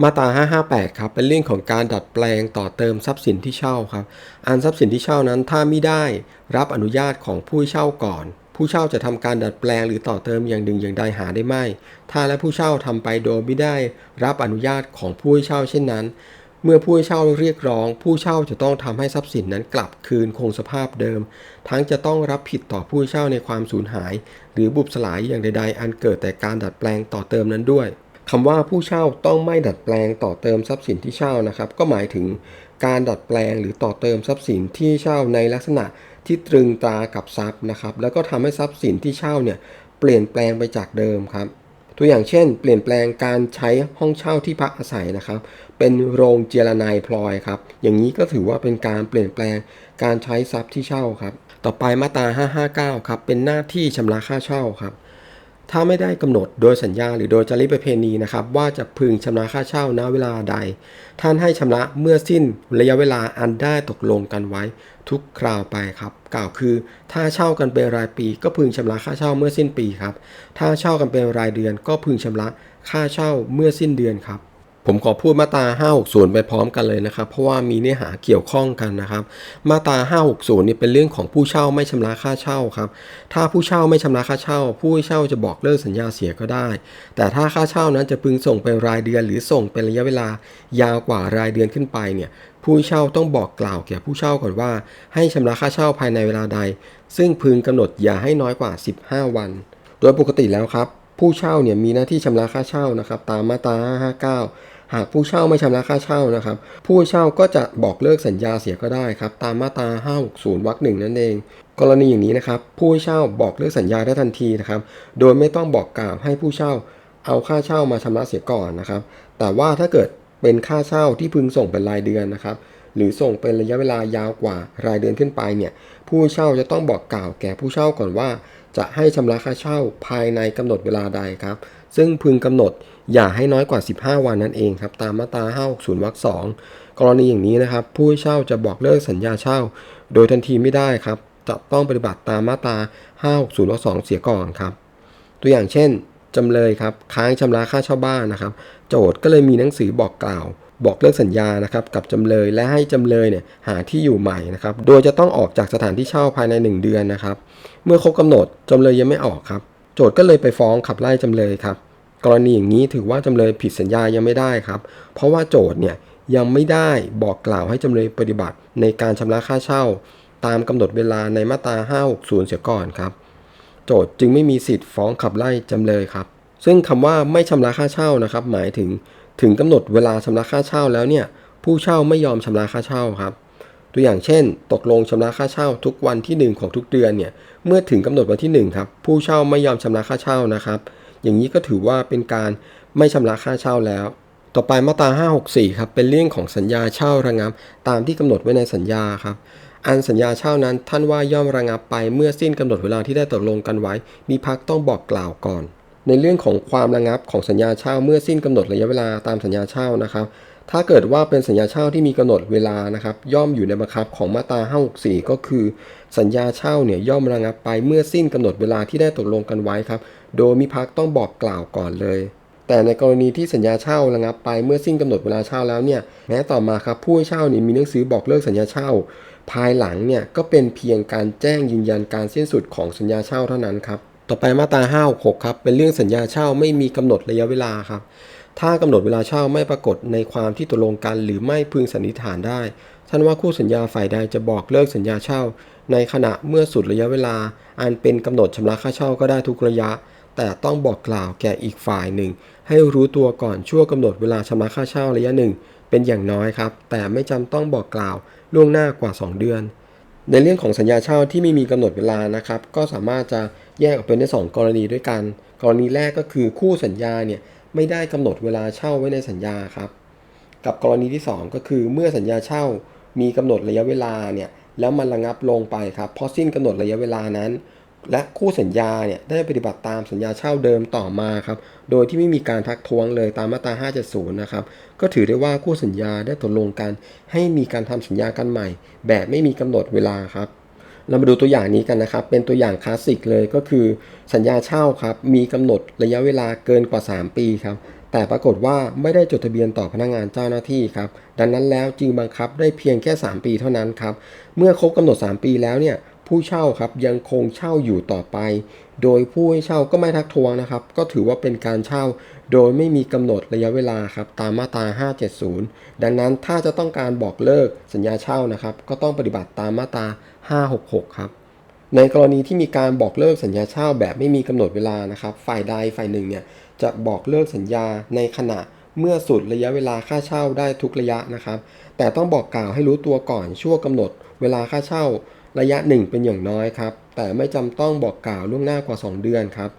มาตรา 558 ครับ เป็นเรื่องของการดัดแปลงต่อเติมทรัพย์สินที่เช่าครับ อันทรัพย์สินที่เช่านั้นถ้าไม่ได้รับอนุญาตของผู้เช่าก่อน ผู้เช่าจะทำการดัดแปลงหรือต่อเติมอย่างหนึ่งอย่างใดหาได้ไม่ ถ้าและผู้เช่าทำไปโดยไม่ได้รับอนุญาตของผู้เช่าเช่นนั้น เมื่อผู้เช่าเรียกร้อง ผู้เช่าจะต้องทำให้ทรัพย์สินนั้นกลับคืนคงสภาพเดิม ทั้งจะต้องรับผิดต่อผู้เช่าในความสูญหาย หรือบุบสลายอย่างใด ๆ อันเกิดแต่การดัดแปลงต่อเติมนั้นด้วย คำว่าผู้เช่าต้องไม่ดัดแปลงต่อเติมทรัพย์สินที่เช่านะครับ ก็หมายถึงการดัดแปลงหรือต่อเติมทรัพย์สินที่เช่าในลักษณะที่ตรึงตรากับทรัพย์นะครับ แล้วก็ทำให้ทรัพย์สินที่เช่าเนี่ยเปลี่ยนแปลงไปจากเดิมครับ ตัวอย่างเช่น เปลี่ยนแปลงการใช้ห้องเช่าที่พักอาศัยนะครับ เป็นโรงเจรนายพลอยครับ อย่างนี้ก็ถือว่าเป็นการเปลี่ยนแปลงการใช้ทรัพย์ที่เช่าครับ ต่อไปมาตรา559ครับเป็นหน้าที่ชำระค่าเช่าครับ ถ้าไม่ได้กำหนดโดยสัญญาหรือโดยจารีตประเพณีนะครับว่าจะพึงชำระค่าเช่าณเวลาใด ท่านให้ชำระเมื่อสิ้นระยะเวลาอันได้ตกลงกันไว้ทุกคราวไปครับ กล่าวคือ ถ้าเช่ากันเป็นรายปี ก็พึงชำระค่าเช่าเมื่อสิ้นปีครับ ถ้าเช่ากันเป็นรายเดือน ก็พึงชำระค่าเช่าเมื่อสิ้นเดือนครับ ผมขอพูดมาตรา560 ไปพร้อมกันเลยนะครับ เพราะว่ามีเนื้อหาเกี่ยวข้องกันนะครับ มาตรา560นี่เป็นเรื่องของผู้เช่าไม่ชำระค่าเช่าครับ ถ้าผู้เช่าไม่ชำระค่าเช่า ผู้เช่าจะบอกเลิกสัญญาเสียก็ได้ แต่ถ้าค่าเช่านั้นจะพึงส่งเป็นรายเดือนหรือส่งเป็นระยะเวลายาวกว่ารายเดือนขึ้นไปเนี่ย ผู้เช่าต้องบอกกล่าวแก่ผู้เช่าก่อนว่า ให้ชำระค่าเช่าภายในเวลาใด ซึ่งพึงกำหนดอย่าให้น้อยกว่า 15 วัน โดยปกติแล้วครับ ผู้เช่าเนี่ยมีหน้าที่ชำระค่าเช่านะครับ ตามมาตรา559 หากผู้เช่าไม่ชำระค่าเช่านะครับ ผู้เช่าก็จะบอกเลิกสัญญาเสียก็ได้ครับ ตามมาตรา 560วรรคหนึ่งนั่นเอง กรณีอย่างนี้นะครับ ผู้เช่าบอกเลิกสัญญาได้ทันทีนะครับ โดยไม่ต้องบอกกล่าวให้ผู้เช่าเอาค่าเช่ามาชำระเสียก่อนนะครับ แต่ว่าถ้าเกิดเป็นค่าเช่าที่พึงส่งเป็นรายเดือนนะครับ หรือส่งเป็นระยะเวลายาวกว่ารายเดือนขึ้นไปเนี่ยผู้เช่าจะต้องบอกกล่าวแก่ผู้เช่าก่อนว่า จะให้ชำระค่าเช่าภายในกำหนดเวลาใดครับ ซึ่งพึงกำหนดอย่าให้น้อยกว่า 15 วันนั่นเองครับตามมาตรา560วรรค2กรณีอย่างนี้นะครับ ผู้เช่าจะบอกเลิกสัญญาเช่า โดยทันทีไม่ได้ครับจะต้องปฏิบัติตามมาตรา560วรรค2เสียก่อนครับตัวอย่างเช่นจำเลยครับค้างชำระค่าเช่าบ้านนะครับ โจทย์ก็เลยมีหนังสือบอกกล่าวบอกเลิกสัญญานะครับกับจำเลยและให้จำเลยเนี่ยหาที่อยู่ใหม่นะครับโดยจะต้องออกจากสถานที่เช่าภายใน 1 เดือนนะครับ เมื่อครบกำหนดจำเลยยังไม่ออกครับ โจทย์ก็เลยไปฟ้องขับไล่จำเลยครับกรณีอย่างนี้ถือว่าจำเลยผิดสัญญายังไม่ได้ครับ เพราะว่าโจทย์เนี่ยยังไม่ได้บอกกล่าวให้จำเลยปฏิบัติ ในการชำระค่าเช่า ตามกำหนดเวลาในมาตรา 560 เสียก่อนครับ โจทย์จึงไม่มีสิทธิ์ฟ้องขับไล่จำเลยครับ ซึ่งคำว่าไม่ชำระค่าเช่านะครับ หมายถึง ถึงกำหนดเวลาชำระค่าเช่าแล้วเนี่ยผู้เช่าไม่ยอมชำระค่าเช่าครับ ตัวอย่างเช่น ตกลงชำระค่าเช่าทุกวันที่ 1 ของทุกเดือนเนี่ยเมื่อถึงกำหนดวันที่1ครับผู้เช่าไม่ยอมชำระค่าเช่านะครับ อย่างนี้ก็ถือว่าเป็นการไม่ชำระค่าเช่าแล้ว ต่อไปมาตรา 564 ครับเป็นเรื่องของสัญญาเช่าระงับ ตามที่กำหนดไว้ในสัญญาครับอันสัญญาเช่านั้นท่านว่าย่อมระงับไปเมื่อสิ้นกำหนดเวลาที่ได้ตกลงกันไว้ มีพักต้องบอกกล่าวก่อน ในเรื่องของความระงับของสัญญาเช่าเมื่อสิ้นกำหนดระยะเวลาตามสัญญาเช่านะครับ ถ้าเกิดว่าเป็นสัญญาเช่าที่มีกำหนดเวลานะครับ ย่อมอยู่ในบังคับของมาตรา564 ก็คือ สัญญาเช่าเนี่ยย่อมระงับไปเมื่อสิ้นกำหนดเวลาที่ได้ตกลงกันไว้ครับ โดยมิพักต้องบอกกล่าวก่อนเลย แต่ในกรณีที่สัญญาเช่าระงับไปเมื่อสิ้นกำหนดเวลาเช่าแล้วเนี่ยแม้ต่อมาครับผู้เช่านี่มีหนังสือบอกเลิกสัญญาเช่า ภายหลังเนี่ยก็เป็นเพียงการแจ้งยืนยันการสิ้นสุดของสัญญาเช่าเท่านั้นครับ ต่อไปมาตรา566ครับ เป็นเรื่องสัญญาเช่าไม่มีกำหนดระยะเวลาครับ ถ้ากำหนดเวลาเช่าไม่ปรากฏในความที่ตกลงกันหรือไม่พึงสันนิษฐานได้ ท่านว่าคู่สัญญาฝ่ายใดจะบอกเลิกสัญญาเช่า ในขณะเมื่อสุดระยะเวลา อันเป็นกำหนดชำระค่าเช่าก็ได้ทุกระยะ แต่ต้องบอกกล่าวแก่อีกฝ่ายหนึ่ง ให้รู้ตัวก่อนชั่วงกำหนดเวลาชำระค่าเช่าระยะหนึ่ง เป็นอย่างน้อยครับ แต่ไม่จำต้องบอกกล่าวล่วงหน้ากว่า 2 เดือน ในเรื่องของสัญญาเช่าที่ไม่มีกำหนดเวลานะครับ ก็สามารถจะแยกออกเป็นได้สองกรณีด้วยกัน กรณีแรกก็คือคู่สัญญาเนี่ยไม่ได้กำหนดเวลาเช่าไว้ในสัญญาครับ กับกรณีที่ 2 ก็คือเมื่อสัญญาเช่ามีกำหนดระยะเวลาเนี่ยแล้วมันระงับลงไปครับพอสิ้นกำหนดระยะเวลานั้น และคู่สัญญาเนี่ยได้ปฏิบัติตามสัญญาเช่าเดิมต่อมาครับ โดยที่ไม่มีการทักท้วงเลยตามมาตรา 570 นะครับ ก็ถือได้ว่าคู่สัญญาได้ตกลงกัน ให้มีการทำสัญญากันใหม่ แบบไม่มีกำหนดเวลาครับ เรามาดูตัวอย่างนี้กันนะครับ เป็นตัวอย่างคลาสสิกเลยก็คือ สัญญาเช่าครับ มีกำหนดระยะเวลาเกินกว่า 3 ปีครับ แต่ปรากฏว่าไม่ได้จดทะเบียนต่อพนักงานเจ้าหน้าที่ครับ ดังนั้นแล้วจึงบังคับได้เพียงแค่ 3 ปีเท่านั้นครับ เมื่อครบกำหนด 3 ปีแล้วเนี่ย ผู้เช่าครับยังคงเช่าอยู่ต่อไป โดยผู้ให้เช่าก็ไม่ทักทวงนะครับ ก็ถือว่าเป็นการเช่า โดยไม่มีกำหนดระยะเวลาครับตามมาตรา 570 ดังนั้นถ้าจะต้องการบอกเลิกสัญญาเช่านะครับ ก็ต้องปฏิบัติตามมาตรา 566 ครับในกรณีที่มีการบอกเลิกสัญญาเช่าแบบไม่มีกำหนดเวลานะครับ ฝ่ายใดฝ่ายหนึ่งเนี่ยจะบอกเลิกสัญญาในขณะเมื่อสุดระยะเวลาค่าเช่าได้ทุกระยะนะครับ แต่ต้องบอกกล่าวให้รู้ตัวก่อนชั่วกำหนดเวลาค่าเช่า ระยะหนึ่งเป็นอย่างน้อยครับ แต่ไม่จำต้องบอกกล่าวล่วงหน้ากว่า 2 เดือนครับ